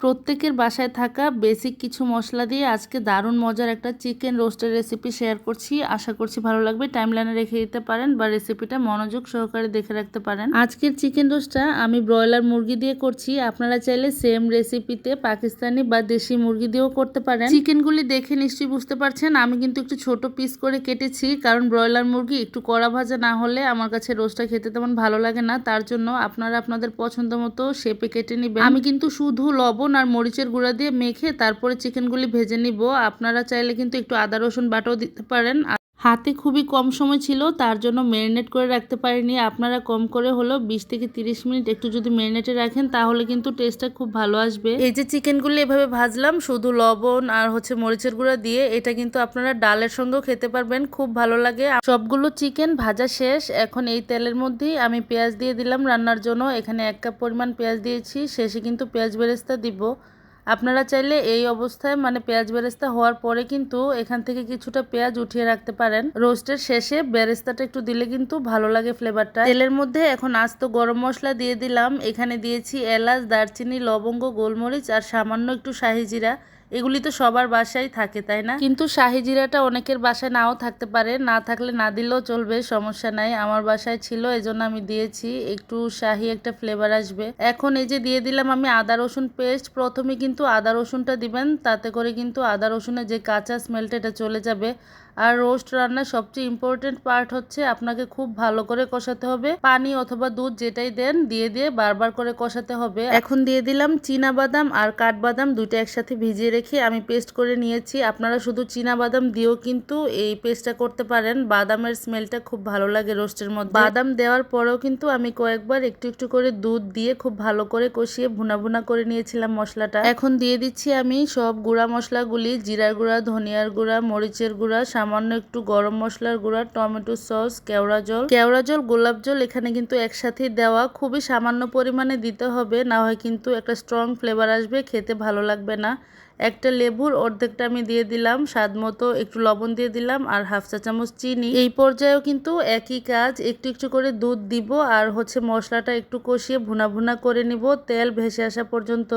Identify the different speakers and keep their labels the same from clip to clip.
Speaker 1: প্রত্যেকের বাসায় থাকা বেসিক কিছু মশলা দিয়ে আজকে দারুণ মজার একটা চিকেন রোস্টের রেসিপি শেয়ার করছি। আশা করছি ভালো লাগবে। টাইমলাইনে রেখে দিতে পারেন বা রেসিপিটা মনোযোগ সহকারে দেখে রাখতে পারেন। আজকের চিকেন রোস্টটা আমি ব্রয়লার মুরগি দিয়ে করছি। আপনারা চাইলে সেম রেসিপিতে পাকিস্তানি বা দেশি মুরগি দিয়েও করতে পারেন। চিকেনগুলি দেখে নিশ্চয়ই বুঝতে পারছেন। আমি কিন্তু একটু ছোট পিস করে কেটেছি। কারণ ব্রয়লার মুরগি একটু কড়া ভাজা না হলে আমার কাছে রোস্টটা খেতে তেমন ভালো লাগে না। তার জন্য আপনারা আপনাদের পছন্দ মতো শেপে কেটে নেবেন। আমি কিন্তু শুধু লবণ আর মরিচের গুঁড়া দিয়ে মেখে তারপরে চিকেনগুলি ভেজে নিব। আপনারা চাইলে কিন্তু একটু আদা রসুন বাটাও দিতে পারেন। হাতে খুবই কম সময় ছিল, তার জন্য ম্যারিনেট করে রাখতে পারিনি। আপনারা কম করে হলো বিশ থেকে তিরিশ মিনিট একটু যদি ম্যারিনেটে রাখেন, তাহলে কিন্তু টেস্টটা খুব ভালো আসবে। এই যে চিকেনগুলি এভাবে ভাজলাম, শুধু লবণ আর হচ্ছে মরিচের গুঁড়া দিয়ে, এটা কিন্তু আপনারা ডালের সঙ্গেও খেতে পারবেন, খুব ভালো লাগে। সবগুলো চিকেন ভাজা শেষ, এখন এই তেলের মধ্যেই আমি পেঁয়াজ দিয়ে দিলাম রান্নার জন্য। এখানে এক কাপ পরিমাণ পেঁয়াজ দিয়েছি, শেষে কিন্তু পেঁয়াজ বেরেস্তা দিব। আপনারা চাইলে এই অবস্থায় মানে পেঁয়াজ বেরেস্তা হওয়ার পরে কিন্তু এখান থেকে কিছুটা পেঁয়াজ উঠিয়ে রাখতে পারেন। রোস্টের শেষে বেরেস্তাটা একটু দিলে কিন্তু ভালো লাগে ফ্লেভারটা। তেলের মধ্যে এখন আস্ত গরম মশলা দিয়ে দিলাম। এখানে দিয়েছি এলাচ, দারচিনি, লবঙ্গ, গোলমরিচ আর সামান্য একটু শাহি জিরা। এগুলি তো সবার বাসায় থাকে, তাই না? কিন্তু শাহি জিরাটা অনেকের বাসায় নাও থাকতে পারে। না থাকলে না দিলেও চলবে, সমস্যা নাই। আমার বাসায় ছিল, এজন্য আমি দিয়েছি। একটু শাহি একটা ফ্লেভার আসবে। এখন এই যে দিয়ে দিলাম আমি আদা, রসুন পেস্ট প্রথমে কিন্তু আদা, রসুনটা দিবেন। তাতে করে কিন্তু আদা, রসুনের যে কাঁচা স্মেলটা এটা চলে যাবে। আর রোস্ট রান্নার সবচেয়ে ইম্পর্টেন্ট পার্ট হচ্ছে আপনাকে খুব ভালো করে কষাতে হবে। পানি অথবা দুধ যেটাই দেন, দিয়ে দিয়ে বারবার করে কষাতে হবে। এখন দিয়ে দিলাম চীনা বাদাম আর কাঠবাদাম দুইটা একসাথে ভিজিয়ে রেখে আমি পেস্ট করে নিয়েছি। আপনারা শুধু চীনা বাদাম দিয়েও কিন্তু এই পেস্টটা করতে পারেন। বাদামের স্মেলটা খুব ভালো লাগে রোস্টের মধ্যে। বাদাম দেওয়ার পরেও কিন্তু আমি কয়েকবার একটু একটু করে দুধ দিয়ে খুব ভালো করে কষিয়ে ভুনা ভুনা করে নিয়েছিলাম মশলাটা। এখন দিয়ে দিচ্ছি আমি সব গুঁড়া মশলাগুলি, জিরার গুঁড়া, ধনিয়ার গুঁড়া, মরিচের গুঁড়া, সামান্য একটু গরম মশলার গুঁড়া, টমেটো সস, কেওড়া জল। কেওড়া জল, গোলাপ জল এখানে কিন্তু একসাথে দেওয়া। খুবই সামান্য পরিমাণে দিতে হবে, না হয় কিন্তু একটা স্ট্রং ফ্লেভার আসবে, খেতে ভালো লাগবে না। একটা লেবুর অর্ধেকটা আমি দিয়ে দিলাম, স্বাদ মতো একটু লবণ দিয়ে দিলাম আর হাফ চা চামচ চিনি। এই পর্যায়েও কিন্তু একই কাজ, একটু একটু করে দুধ দিব আর হচ্ছে মশলাটা একটু কষিয়ে ভুনা ভুনা করে নিব। তেল ভেসে আসা পর্যন্ত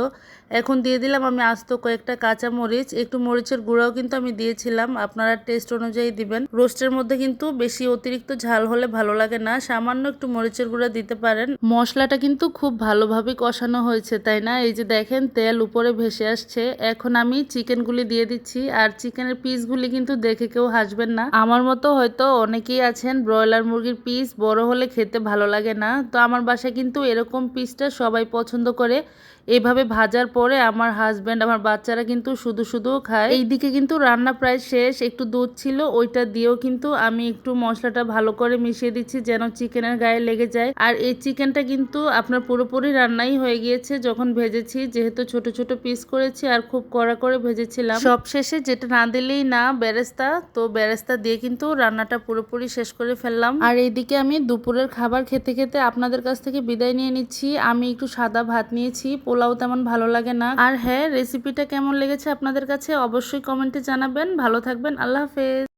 Speaker 1: এখন দিয়ে দিলাম আমি আস্ত কয়েকটা কাঁচা মরিচ একটু মরিচের গুঁড়াও কিন্তু আমি দিয়েছিলাম, আপনারা টেস্ট অনুযায়ী দিবেন। রোস্টের মধ্যে কিন্তু বেশি অতিরিক্ত ঝাল হলে ভালো লাগে না, সামান্য একটু মরিচের গুঁড়া দিতে পারেন। মশলাটা কিন্তু খুব ভালোভাবে কষানো হয়েছে, তাই না? এই যে দেখেন তেল উপরে ভেসে আসছে, এখন আমি চিকেনগুলি দিয়ে দিচ্ছি। আর চিকেনের পিসগুলি কিন্তু দেখে কেউ হাসবেন না। আমার মতো হয়তো অনেকেই আছেন ব্রয়লার মুরগির পিস, বড় হলে খেতে ভালো লাগে না। তো আমার বাসায় কিন্তু এরকম পিসটা সবাই পছন্দ করে। এভাবে ভাজার পরে আমার হাজব্যান্ড আমার বাচ্চারা কিন্তু শুধু শুধু খায়। এইদিকে কিন্তু রান্না প্রায় শেষ, একটু দুধ ছিল, ওইটা দিয়েও কিন্তু আমি একটু মশলাটা ভালো করে মিশিয়ে দিচ্ছি যেন চিকেনের গায়ে লেগে যায়। আর এই চিকেনটা কিন্তু আপনার পুরোপুরি রান্নাই হয়ে গিয়েছে যখন ভেজেছি, যেহেতু ছোট ছোট পিস করেছি আর খুব কড়া করে ভেজেছিলাম। সব শেষে যেটা না দিলেই না, বেরেস্তা। তো বেরেস্তা দিয়ে কিন্তু রান্নাটা পুরোপুরি শেষ করে ফেললাম। আর এইদিকে আমি দুপুরের খাবার খেতে খেতে আপনাদের কাছ থেকে বিদায় নিয়ে নিচ্ছি। আমি একটু সাদা ভাত নিয়েছি, পোলাও তেমন ভালো লাগে না। আর হ্যাঁ রেসিপিটা কেমন লেগেছে আপনাদের কাছে অবশ্যই কমেন্টে জানাবেন। ভালো থাকবেন, আল্লাহ হাফেজ।